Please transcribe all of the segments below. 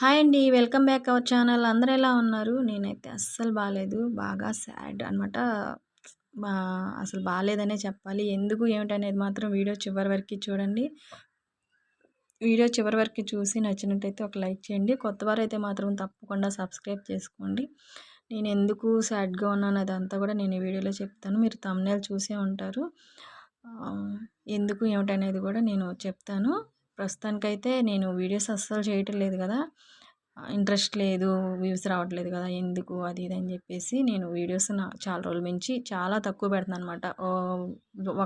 Hi అండి welcome back our channel. అందరూ ఎలా ఉన్నారు? నేనైతే అస్సలు బాగాలేదు బాగా సాడ్ అనమాట అసలు బాగాలేదనే చెప్పాలి. ఎందుకు ఏమిటనేది మాత్రం వీడియో చివరి వరకు చూడండి. వీడియో చివరి వరకు చూసి నచ్చినట్టయితే ఒక లైక్ చేయండి. కొత్త వారు అయితే మాత్రం తప్పకుండా సబ్స్క్రైబ్ చేసుకోండి. నేను ఎందుకు సాడ్గా ఉన్నాను అదంతా కూడా నేను ఈ వీడియోలో చెప్తాను. మీరు తమ్నేలు చూసే ఉంటారు. ఎందుకు ఏమిటనేది కూడా నేను చెప్తాను. ప్రస్తుతానికైతే నేను వీడియోస్ అస్సలు చేయటం లేదు కదా. ఇంట్రెస్ట్ లేదు వ్యూస్ రావట్లేదు కదా ఎందుకు అది ఇది అని చెప్పేసి నేను వీడియోస్ నా చాలా రోజుల నుంచి చాలా తక్కువ పెడుతున్నాను అనమాట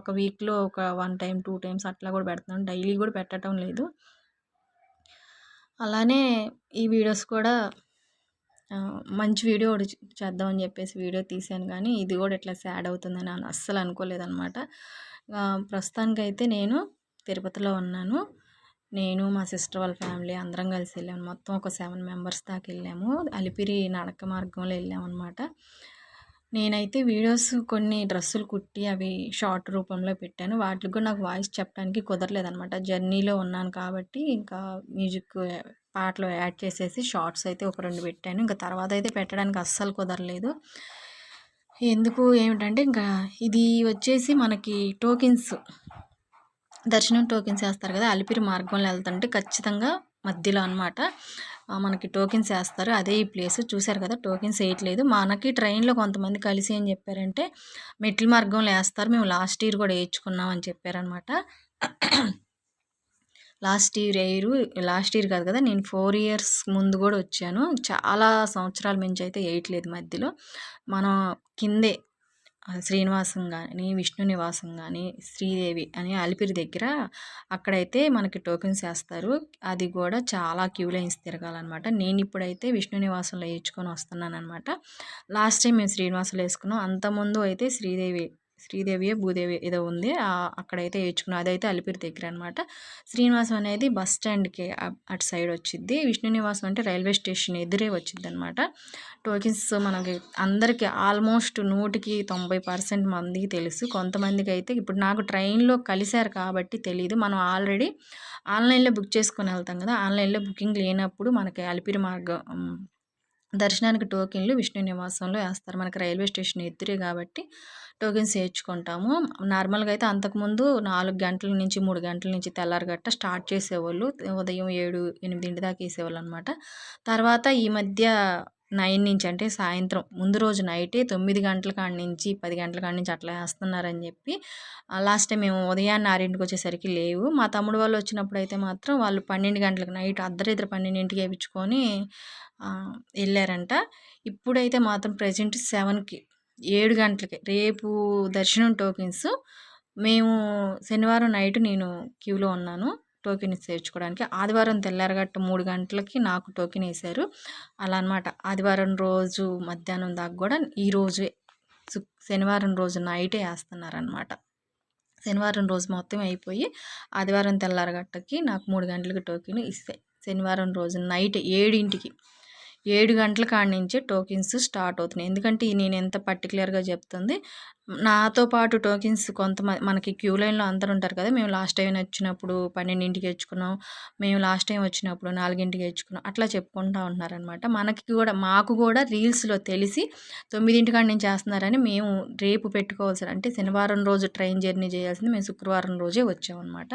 ఒక వీక్లో ఒక వన్ టైం టూ టైమ్స్ అట్లా కూడా పెడుతున్నాను. డైలీ కూడా పెట్టడం లేదు. అలానే ఈ వీడియోస్ కూడా మంచి వీడియో ఒకటి చేద్దామని చెప్పేసి వీడియో తీశాను కానీ ఇది కూడా ఇట్లా సాడ్ అవుతుందని అస్సలు అనుకోలేదన్నమాట. ప్రస్తుతానికైతే నేను తిరుపతిలో ఉన్నాను. నేను మా సిస్టర్ వాళ్ళ ఫ్యామిలీ అందరం కలిసి వెళ్ళాము మొత్తం ఒక సెవెన్ మెంబర్స్ దాకా వెళ్ళాము. అలిపిరి నడక మార్గంలో వెళ్ళామన్నమాట నేనైతే వీడియోస్ కొన్ని డ్రెస్సులు కుట్టి అవి షార్ట్ రూపంలో పెట్టాను. వాటికి కూడా నాకు వాయిస్ చెప్పడానికి కుదరలేదనమాట జర్నీలో ఉన్నాను కాబట్టి ఇంకా మ్యూజిక్ పాటలు యాడ్ చేసేసి షార్ట్స్ అయితే ఒక రెండు పెట్టాను. ఇంకా తర్వాత అయితే పెట్టడానికి అస్సలు కుదరలేదు. ఎందుకు? ఏమిటంటే ఇంకా ఇది వచ్చేసి మనకి టోకెన్స్. దర్శనం టోకెన్స్ వేస్తారు కదా అలిపిరి మార్గంలో వెళ్తుంటే ఖచ్చితంగా మధ్యలో అనమాట మనకి టోకెన్స్ వేస్తారు. అదే ఈ ప్లేస్. చూశారు కదా టోకెన్స్ వేయట్లేదు. మనకి ట్రైన్లో కొంతమంది కలిసి ఏం చెప్పారంటే మెట్ల మార్గంలో వేస్తారు. మేము లాస్ట్ ఇయర్ కూడా వేయించుకున్నాం అని చెప్పారనమాట last year air last year కాదు కదా నేను ఫోర్ ఇయర్స్ ముందు కూడా వచ్చాను. చాలా సంవత్సరాల మించి అయితే వేయట్లేదు మధ్యలో. మనం కిందే శ్రీనివాసం కానీ విష్ణు నివాసం కానీ శ్రీదేవి అని అలిపిరి దగ్గర అక్కడైతే మనకి టోకెన్స్ వేస్తారు. అది కూడా చాలా క్యూ లైన్స్ తిరగాలన్నమాట. నేను ఇప్పుడైతే విష్ణు నివాసంలో వేయించుకొని వస్తున్నాను అనమాట లాస్ట్ టైం మేము శ్రీనివాసంలో వేసుకున్నాం. అంతకుముందు అయితే శ్రీదేవి శ్రీదేవి భూదేవి ఏదో ఉంది. అక్కడైతే వేయించుకున్నాం అదైతే అలిపిరి దగ్గర అనమాట శ్రీనివాసం అనేది బస్ స్టాండ్కి అటు సైడ్ వచ్చింది విష్ణు నివాసం అంటే రైల్వే స్టేషన్ ఎదురే వచ్చింది అనమాట టోకెన్స్ మనకి అందరికీ ఆల్మోస్ట్ నూటికి తొంభై పర్సెంట్ మందికి తెలుసు. కొంతమందికి అయితే ఇప్పుడు నాకు ట్రైన్లో కలిశారు కాబట్టి తెలియదు మనం ఆల్రెడీ ఆన్లైన్లో బుక్ చేసుకొని వెళ్తాం కదా! ఆన్లైన్లో బుకింగ్ లేనప్పుడు మనకి అలిపిరి మార్గం దర్శనానికి టోకెన్లు విష్ణు నివాసంలో వేస్తారు. మనకి రైల్వే స్టేషన్ ఎదురే కాబట్టి టోకెన్స్ వేయించుకుంటాము నార్మల్గా అయితే అంతకుముందు నాలుగు గంటల నుంచి మూడు గంటల నుంచి తెల్లారగట్ట స్టార్ట్ చేసేవాళ్ళు. ఉదయం ఏడు ఎనిమిదింటి దాకా వేసేవాళ్ళు అనమాట తర్వాత ఈ మధ్య నైన్ నుంచి అంటే సాయంత్రం ముందు రోజు నైటే తొమ్మిది గంటల కాడి నుంచి పది గంటల కాడి నుంచి అట్లా వేస్తున్నారని చెప్పి లాస్ట్ టైం మేము ఉదయాన్నే ఆరింటికి వచ్చేసరికి లేవు. మా తమ్ముడు వాళ్ళు వచ్చినప్పుడు అయితే మాత్రం వాళ్ళు పన్నెండు గంటలకు నైట్ అర్ధరిద్దరు పన్నెండింటికి వేయించుకొని వెళ్ళారంట. ఇప్పుడైతే మాత్రం ప్రజెంట్ సెవెన్కి ఏడు గంటలకి. రేపు దర్శనం టోకెన్స్. మేము శనివారం నైట్ నేను క్యూలో ఉన్నాను టోకెన్ చేర్చుకోవడానికి. ఆదివారం తెల్లారగట్ట మూడు గంటలకి నాకు టోకెన్ వేశారు. అలా అనమాట ఆదివారం రోజు మధ్యాహ్నం దాకా కూడా ఈరోజు శనివారం రోజు నైటే వేస్తున్నారనమాట శనివారం రోజు మొత్తం అయిపోయి ఆదివారం తెల్లారగట్టకి నాకు మూడు గంటలకి టోకెన్ ఇస్తాయి శనివారం రోజు నైట్ ఏడింటికి ఏడు గంటల కాడి నుంచే టోకెన్స్ స్టార్ట్ అవుతున్నాయి. ఎందుకంటే నేను ఎంత పర్టికులర్గా చెప్తుంది నాతో పాటు టోకెన్స్ కొంతమంది మనకి క్యూ లైన్లో అందరు ఉంటారు కదా మేము లాస్ట్ టైం వచ్చినప్పుడు పన్నెండింటికి తెచ్చుకున్నాం మేము లాస్ట్ టైం వచ్చినప్పుడు నాలుగింటికి తెచ్చుకున్నాం అట్లా చెప్పుకుంటూ ఉంటున్నారనమాట మనకి కూడా మాకు కూడా రీల్స్లో తెలిసి తొమ్మిదింటి కాడ నుంచి చేస్తున్నారని మేము రేపు పెట్టుకోవాల్సి అంటే శనివారం రోజు ట్రైన్ జర్నీ చేయాల్సింది మేము శుక్రవారం రోజే వచ్చామన్నమాట.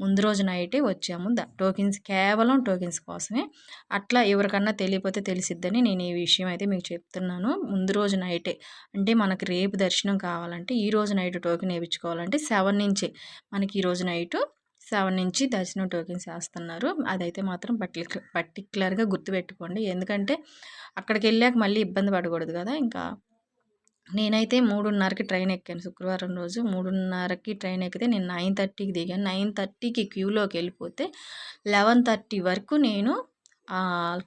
ముందు రోజు నైటే వచ్చాము. టోకెన్స్ కేవలం టోకెన్స్ కోసమే. అట్లా ఎవరికన్నా తెలియపోతే తెలిసిద్దని నేను ఈ విషయం అయితే మీకు చెప్తున్నాను. ముందు రోజు నైటే అంటే మనకు రేపు దర్శనం కావాలంటే ఈ రోజు నైట్ టోకెన్ వేయించుకోవాలంటే సెవెన్ నుంచి మనకి ఈ రోజు నైటు సెవెన్ నుంచి దర్శనం టోకెన్స్ వేస్తున్నారు అదైతే మాత్రం పర్టిక్ పర్టిక్యులర్గా గుర్తుపెట్టుకోండి. ఎందుకంటే అక్కడికి వెళ్ళాక మళ్ళీ ఇబ్బంది పడకూడదు కదా. ఇంకా నేనైతే మూడున్నరకి ట్రైన్ ఎక్కాను శుక్రవారం రోజు. మూడున్నరకి ట్రైన్ ఎక్కితే నేను నైన్ థర్టీకి దిగాను. నైన్ థర్టీకి క్యూలోకి వెళ్ళిపోతే లెవెన్ థర్టీ వరకు నేను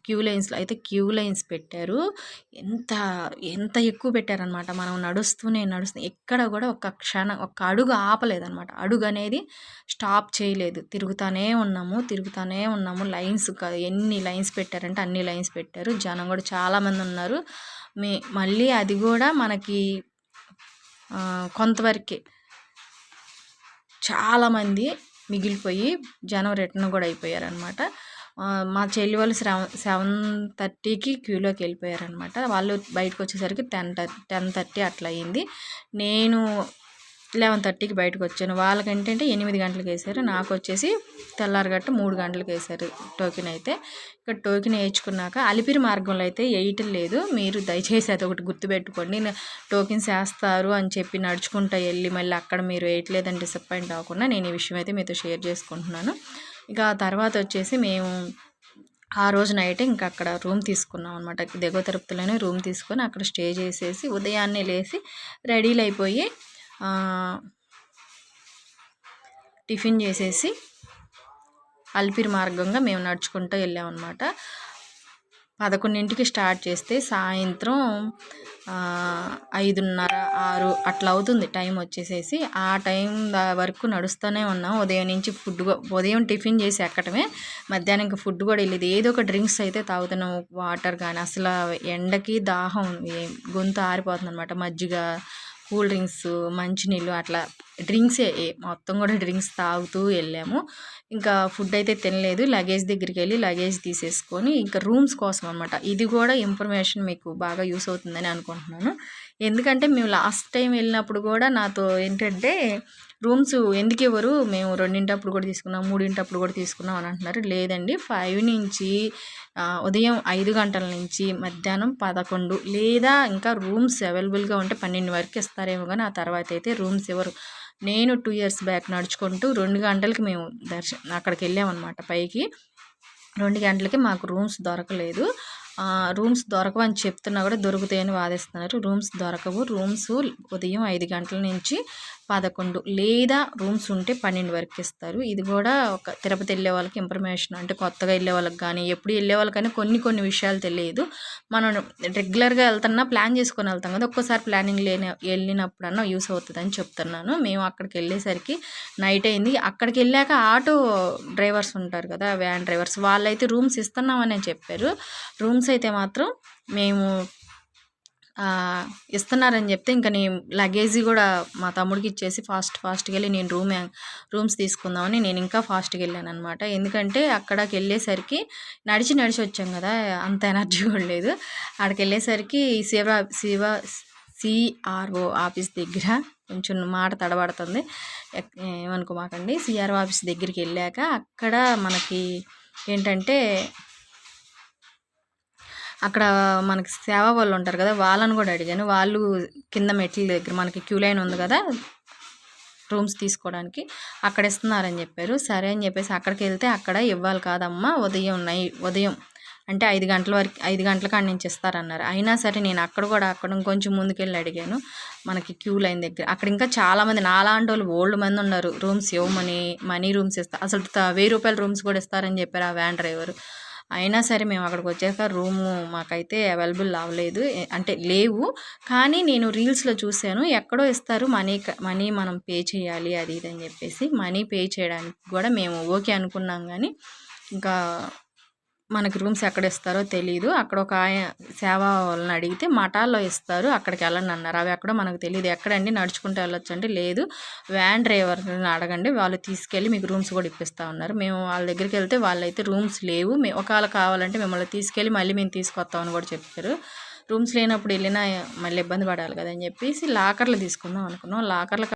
క్యూ లైన్స్లో అయితే క్యూ లైన్స్ పెట్టారు. ఎంత ఎంత ఎక్కువ పెట్టారనమాట మనం నడుస్తూనే నడుస్తూ ఎక్కడ కూడా ఒక క్షణం ఒక అడుగు ఆపలేదనమాట అడుగు అనేది స్టాప్ చేయలేదు. తిరుగుతూనే ఉన్నాము తిరుగుతూనే ఉన్నాము. లైన్స్ ఎన్ని లైన్స్ పెట్టారంటే అన్ని లైన్స్ పెట్టారు. జనం కూడా చాలామంది ఉన్నారు. మే మళ్ళీ అది కూడా మనకి కొంతవరకే చాలామంది మిగిలిపోయి జనం రిటర్న్ కూడా అయిపోయారనమాట మా చెల్లి వాళ్ళు సెవెన్ సెవెన్ థర్టీకి క్యూలోకి వెళ్ళిపోయారనమాట వాళ్ళు బయటకు వచ్చేసరికి టెన్ టెన్ థర్టీ అట్లా అయింది నేను లెవెన్ థర్టీకి బయటకు వచ్చాను వాళ్ళకి ఏంటంటే ఎనిమిది గంటలకు వేసారు. నాకు వచ్చేసి తెల్లారగట్ట మూడు గంటలకు వేసారు టోకెన్ అయితే. ఇక్కడ టోకెన్ వేయించుకున్నాక అలిపిరి మార్గంలో అయితే వేయటం లేదు. మీరు దయచేసి అది ఒకటి గుర్తుపెట్టుకోండి. నేను టోకెన్స్ వేస్తారు అని చెప్పి నడుచుకుంటా వెళ్ళి మళ్ళీ అక్కడ మీరు వేయట్లేదని డిసప్పాయింట్ అవ్వకుండా నేను ఈ విషయం అయితే మీతో షేర్ చేసుకుంటున్నాను. ఇక ఆ తర్వాత వచ్చేసి మేము ఆ రోజు నైట్ ఇంకా అక్కడ రూమ్ తీసుకున్నాం అనమాట దిగువ తిరుపతిలోనే రూమ్ తీసుకొని అక్కడ స్టే చేసేసి ఉదయాన్నే లేచి రెడీలు అయిపోయి టిఫిన్ చేసేసి అల్పిరి మార్గంగా మేము నడుచుకుంటూ వెళ్ళామన్నమాట. పదకొండింటికి స్టార్ట్ చేస్తే సాయంత్రం ఐదున్నర ఆరు అట్లా అవుతుంది. టైం వచ్చేసేసి ఆ టైం వరకు నడుస్తూనే ఉన్నాం. ఉదయం నుంచి ఫుడ్ ఉదయం టిఫిన్ చేసి ఎక్కడమే మధ్యాహ్నం ఇంకా ఫుడ్ కూడా వెళ్ళేది. ఏదో ఒక డ్రింక్స్ అయితే తాగుతున్నాం. వాటర్ కానీ అసలు ఎండకి దాహం గొంతు ఆరిపోతుంది అనమాట మజ్జిగ కూల్ డ్రింక్స్ మంచినీళ్ళు అట్లా డ్రింక్సే మొత్తం కూడా డ్రింక్స్ తాగుతూ వెళ్ళాము. ఇంకా ఫుడ్ అయితే తినలేదు. లగేజ్ దగ్గరికి వెళ్ళి లగేజ్ తీసేసుకొని ఇంకా రూమ్స్ కోసం అనమాట ఇది కూడా ఇన్ఫర్మేషన్ మీకు బాగా యూస్ అవుతుందని అనుకుంటున్నాను. ఎందుకంటే మేము లాస్ట్ టైం వెళ్ళినప్పుడు కూడా నాతో ఏంటంటే రూమ్స్ ఎందుకు ఇవ్వరు? మేము రెండింటప్పుడు కూడా తీసుకున్నాం మూడింటప్పుడు కూడా తీసుకున్నాం అని అంటున్నారు. లేదండి ఫైవ్ నుంచి ఉదయం ఐదు గంటల నుంచి మధ్యాహ్నం పదకొండు లేదా ఇంకా రూమ్స్ అవైలబుల్గా ఉంటే పన్నెండు వరకు ఇస్తారేమో కానీ ఆ తర్వాత అయితే రూమ్స్ ఇవ్వరు. నేను టూ ఇయర్స్ బ్యాక్ నడుచుకుంటూ రెండు గంటలకి మేము దర్శ అక్కడికి వెళ్ళామన్నమాట పైకి. రెండు గంటలకి మాకు రూమ్స్ దొరకలేదు. రూమ్స్ దొరకవని చెప్తున్నా కూడా దొరుకుతాయని వాదిస్తున్నారు. రూమ్స్ దొరకవు. రూమ్స్ ఉదయం ఐదు గంటల నుంచి పదకొండు లేదా రూమ్స్ ఉంటే పన్నెండు వరకు ఇస్తారు. ఇది కూడా ఒక తిరుపతి వెళ్ళే వాళ్ళకి ఇన్ఫర్మేషన్ అంటే కొత్తగా వెళ్ళే వాళ్ళకి కానీ ఎప్పుడు వెళ్ళే వాళ్ళకైనా కొన్ని కొన్ని విషయాలు తెలియదు. మనం రెగ్యులర్గా వెళ్తున్నా ప్లాన్ చేసుకొని వెళ్తాం కదా ఒక్కోసారి ప్లానింగ్ లేని వెళ్ళినప్పుడన్నా యూస్ అవుతుందని చెప్తున్నాను. మేము అక్కడికి వెళ్ళేసరికి నైట్ అయింది. అక్కడికి వెళ్ళాక ఆటో డ్రైవర్స్ ఉంటారు కదా వ్యాన్ డ్రైవర్స్ వాళ్ళైతే రూమ్స్ ఇస్తున్నామని చెప్పారు. రూమ్స్ అయితే మాత్రం మేము ఇస్తున్నారని చెప్తే ఇంకా నేను లగేజీ కూడా మా తమ్ముడికి ఇచ్చేసి ఫాస్ట్ ఫాస్ట్గా వెళ్ళి నేను రూమ్ రూమ్స్ తీసుకుందామని నేను ఇంకా ఫాస్ట్గా వెళ్ళాను అనమాట ఎందుకంటే అక్కడికి వెళ్ళేసరికి నడిచి నడిచి వచ్చాం కదా అంత ఎనర్జీ కూడా లేదు. అక్కడికి వెళ్ళేసరికి శివ శివ సిఆర్ఓ ఆఫీస్ దగ్గర కొంచెం మాట తడబడుతుంది. ఏమనుకోమాకండి సిఆర్ఓ ఆఫీస్ దగ్గరికి వెళ్ళాక అక్కడ మనకి ఏంటంటే అక్కడ మనకి సేవ వాళ్ళు ఉంటారు కదా వాళ్ళని కూడా అడిగాను. వాళ్ళు కింద మెట్ల దగ్గర మనకి క్యూ లైన్ ఉంది కదా రూమ్స్ తీసుకోవడానికి అక్కడ ఇస్తున్నారని చెప్పారు. సరే అని చెప్పేసి అక్కడికి వెళ్తే అక్కడ ఇవ్వాలి కాదమ్మా ఉదయం నై ఉదయం అంటే ఐదు గంటల వరకు ఐదు గంటల కాడ నుంచి ఇస్తారన్నారు. అయినా సరే నేను అక్కడ కూడా అక్కడ ఇంకొంచెం ముందుకెళ్ళి అడిగాను మనకి క్యూ లైన్ దగ్గర. అక్కడ ఇంకా చాలామంది నాలాంటి వాళ్ళు ఓల్డ్ మంది ఉన్నారు. రూమ్స్ ఇవ్వమని మనీ రూమ్స్ ఇస్తారు అసలు త- వెయ్యి రూపాయల రూమ్స్ కూడా ఇస్తారని చెప్పారు ఆ వ్యాన్ డ్రైవర్. అయినా సరే మేము అక్కడికి వచ్చాక రూము మాకైతే అవైలబుల్ అవ్వలేదు. అంటే లేవు. కానీ నేను రీల్స్లో చూశాను. ఎక్కడో ఇస్తారు మనీ మనీ మనం పే చేయాలి అది ఇది అని చెప్పేసి మనీ పే చేయడానికి కూడా మేము ఓకే అనుకున్నాం కానీ ఇంకా మనకి రూమ్స్ ఎక్కడ ఇస్తారో తెలియదు అక్కడ ఒక ఆయన సేవా వాళ్ళని అడిగితే మఠాల్లో ఇస్తారు. అక్కడికి వెళ్ళండి అన్నారు. అవి ఎక్కడో మనకు తెలియదు ఎక్కడండి? నడుచుకుంటూ వెళ్ళొచ్చు అంటే లేదు. వ్యాన్ డ్రైవర్ని అడగండి. వాళ్ళు తీసుకెళ్ళి మీకు రూమ్స్ కూడా ఇప్పిస్తా ఉన్నారు. మేము వాళ్ళ దగ్గరికి వెళ్తే వాళ్ళైతే రూమ్స్ లేవు. మే ఒకవేళ కావాలంటే మిమ్మల్ని తీసుకెళ్ళి మళ్ళీ మేము తీసుకొస్తామని కూడా చెప్పారు. రూమ్స్ లేనప్పుడు వెళ్ళినా మళ్ళీ ఇబ్బంది పడాలి కదా అని చెప్పేసి లాకర్లు తీసుకుందాం అనుకున్నాం. లాకర్లు